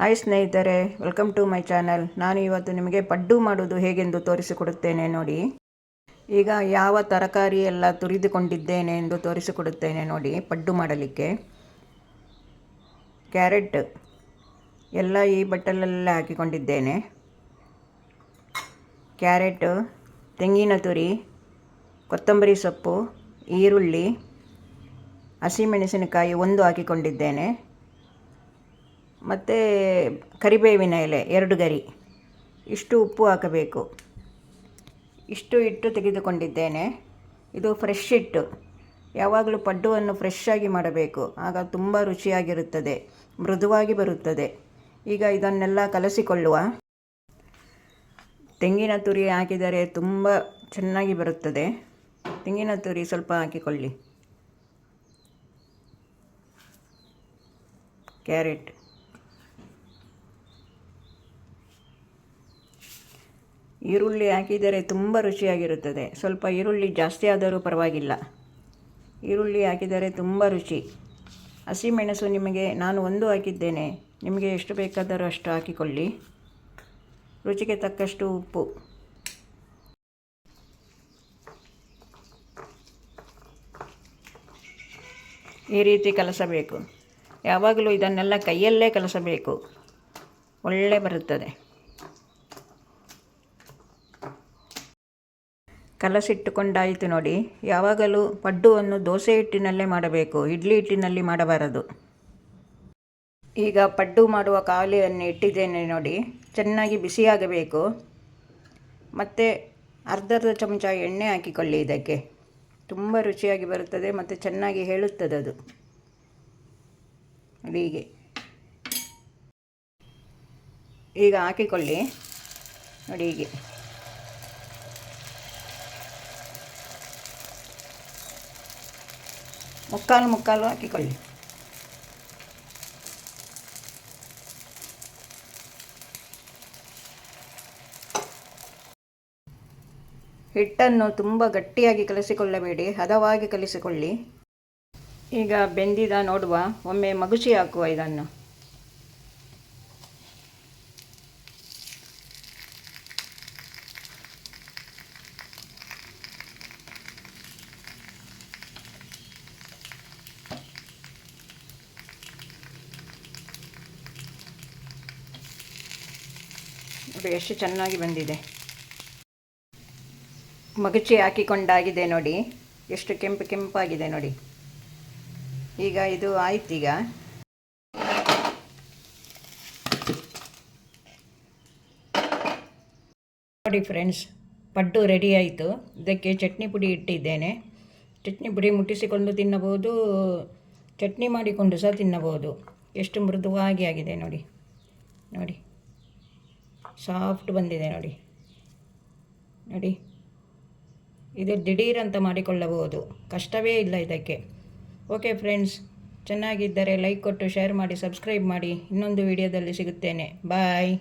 Hi ಸ್ನೇಹಿತರೆ welcome to my channel ನಾನು ಇವತ್ತು ನಿಮಗೆ ಪಡ್ಡು ಮಾಡೋದು ಹೇಗೆಂದು ತೋರಿಸಿಕೊಡುತ್ತೇನೆ ನೋಡಿ. ಈಗ ಯಾವ ತರಕಾರಿ ಎಲ್ಲ ತುರಿದುಕೊಂಡಿದ್ದೇನೆ ಎಂದು ತೋರಿಸಿಕೊಡುತ್ತೇನೆ ನೋಡಿ ಪಡ್ಡು ಮಾಡಲಿಕ್ಕೆ. ಕ್ಯಾರೆಟ್ ಎಲ್ಲ ಈ ಬಟ್ಟಲಲ್ಲ ಹಾಕಿಕೊಂಡಿದ್ದೇನೆ. ಕ್ಯಾರೆಟ್, ತೆಂಗಿನ ತುರಿ, ಕೊತ್ತಂಬರಿ ಸೊಪ್ಪು, ಈರುಳ್ಳಿ, ಹಸಿಮೆಣಸಿನಕಾಯಿ ಒಂದು ಹಾಕಿಕೊಂಡಿದ್ದೇನೆ. ಮತ್ತು ಕರಿಬೇವಿನ ಎಲೆ, ಎರಡು ಗರಿ. ಇಷ್ಟು ಉಪ್ಪು ಹಾಕಬೇಕು. ಇಷ್ಟು ಹಿಟ್ಟು ತೆಗೆದುಕೊಂಡಿದ್ದೇನೆ. ಇದು ಫ್ರೆಶ್ ಹಿಟ್ಟು. ಯಾವಾಗಲೂ ಪಡ್ಡುವನ್ನು ಫ್ರೆಶ್ ಆಗಿ ಮಾಡಬೇಕು. ಆಗ ತುಂಬ ರುಚಿಯಾಗಿರುತ್ತದೆ, ಮೃದುವಾಗಿ ಬರುತ್ತದೆ. ಈಗ ಇದನ್ನೆಲ್ಲ ಕಲಸಿಕೊಳ್ಳುವ. ತೆಂಗಿನ ತುರಿ ಹಾಕಿದರೆ ತುಂಬ ಚೆನ್ನಾಗಿ ಬರುತ್ತದೆ. ತೆಂಗಿನ ತುರಿ ಸ್ವಲ್ಪ ಹಾಕಿಕೊಳ್ಳಿ. ಕ್ಯಾರೆಟ್. ಈರುಳ್ಳಿ ಹಾಕಿದರೆ ತುಂಬ ರುಚಿಯಾಗಿರುತ್ತದೆ. ಸ್ವಲ್ಪ ಈರುಳ್ಳಿ ಜಾಸ್ತಿ ಆದರೂ ಪರವಾಗಿಲ್ಲ. ಈರುಳ್ಳಿ ಹಾಕಿದರೆ ತುಂಬ ರುಚಿ. ಹಸಿಮೆಣಸು ನಿಮಗೆ, ನಾನು ಒಂದು ಹಾಕಿದ್ದೇನೆ. ನಿಮಗೆ ಎಷ್ಟು ಬೇಕಾದರೂ ಅಷ್ಟು ಹಾಕಿಕೊಳ್ಳಿ. ರುಚಿಗೆ ತಕ್ಕಷ್ಟು ಉಪ್ಪು. ಈ ರೀತಿ ಕಲಸಬೇಕು. ಯಾವಾಗಲೂ ಇದನ್ನೆಲ್ಲ ಕೈಯಲ್ಲೇ ಕಲಸಬೇಕು. ಒಳ್ಳೆ ಬರುತ್ತದೆ. ಕಲಸಿಟ್ಟುಕೊಂಡಾಯಿತು ನೋಡಿ. ಯಾವಾಗಲೂ ಪಡ್ಡುವನ್ನು ದೋಸೆ ಹಿಟ್ಟಿನಲ್ಲೇ ಮಾಡಬೇಕು. ಇಡ್ಲಿ ಹಿಟ್ಟಿನಲ್ಲಿ ಮಾಡಬಾರದು. ಈಗ ಪಡ್ಡು ಮಾಡುವ ಕಾವಲಿಯನ್ನು ಇಟ್ಟಿದ್ದೇನೆ ನೋಡಿ. ಚೆನ್ನಾಗಿ ಬಿಸಿಯಾಗಬೇಕು. ಮತ್ತು ಅರ್ಧರ್ಧ ಚಮಚ ಎಣ್ಣೆ ಹಾಕಿಕೊಳ್ಳಿ ಇದಕ್ಕೆ. ತುಂಬ ರುಚಿಯಾಗಿ ಬರುತ್ತದೆ ಮತ್ತು ಚೆನ್ನಾಗಿ ಹೇಳುತ್ತದೆ ಅದು. ಹೀಗೆ. ಈಗ ಹಾಕಿಕೊಳ್ಳಿ. ನೋಡಿ ಹೀಗೆ. ಮುಕ್ಕಾಲು ಮುಕ್ಕಾಲು ಹಾಕಿಕೊಳ್ಳಿ. ಹಿಟ್ಟನ್ನು ತುಂಬ ಗಟ್ಟಿಯಾಗಿ ಕಲಿಸಿಕೊಳ್ಳಬೇಡಿ, ಹದವಾಗಿ ಕಲಿಸಿಕೊಳ್ಳಿ. ಈಗ ಬೆಂದಿದ ನೋಡುವ, ಒಮ್ಮೆ ಮಗುಚಿ ಹಾಕುವ ಇದನ್ನು. ನೋಡಿ, ಎಷ್ಟು ಚೆನ್ನಾಗಿ ಬಂದಿದೆ. ಮಗುಚಿ ಹಾಕಿಕೊಂಡಾಗಿದೆ ನೋಡಿ. ಎಷ್ಟು ಕೆಂಪು ಕೆಂಪಾಗಿದೆ ನೋಡಿ. ಈಗ ಇದು ಆಯ್ತೀಗ ನೋಡಿ ಫ್ರೆಂಡ್ಸ್, ಪಡ್ಡು ರೆಡಿ ಆಯಿತು. ಇದಕ್ಕೆ ಚಟ್ನಿ ಪುಡಿ ಇಟ್ಟಿದ್ದೇನೆ. ಚಟ್ನಿ ಪುಡಿ ಮುಟ್ಟಿಸಿಕೊಂಡು ತಿನ್ನಬಹುದು. ಚಟ್ನಿ ಮಾಡಿಕೊಂಡು ಸಹ ತಿನ್ನಬಹುದು. ಎಷ್ಟು ಮೃದುವಾಗಿ ಆಗಿದೆ ನೋಡಿ. ನೋಡಿ. ಸಾಫ್ಟ್ ಬಂದಿದೆ ನೋಡಿ. ನೋಡಿ. ಇದು ದಿಢೀರಂತ ಮಾಡಿಕೊಳ್ಳಬಹುದು. ಕಷ್ಟವೇ ಇಲ್ಲ ಇದಕ್ಕೆ. ಓಕೆ ಫ್ರೆಂಡ್ಸ್, ಚೆನ್ನಾಗಿದ್ದರೆ ಲೈಕ್ ಕೊಟ್ಟು ಶೇರ್ ಮಾಡಿ, ಸಬ್ಸ್ಕ್ರೈಬ್ ಮಾಡಿ. ಇನ್ನೊಂದು ವಿಡಿಯೋದಲ್ಲಿ ಸಿಗುತ್ತೇನೆ. ಬಾಯ್.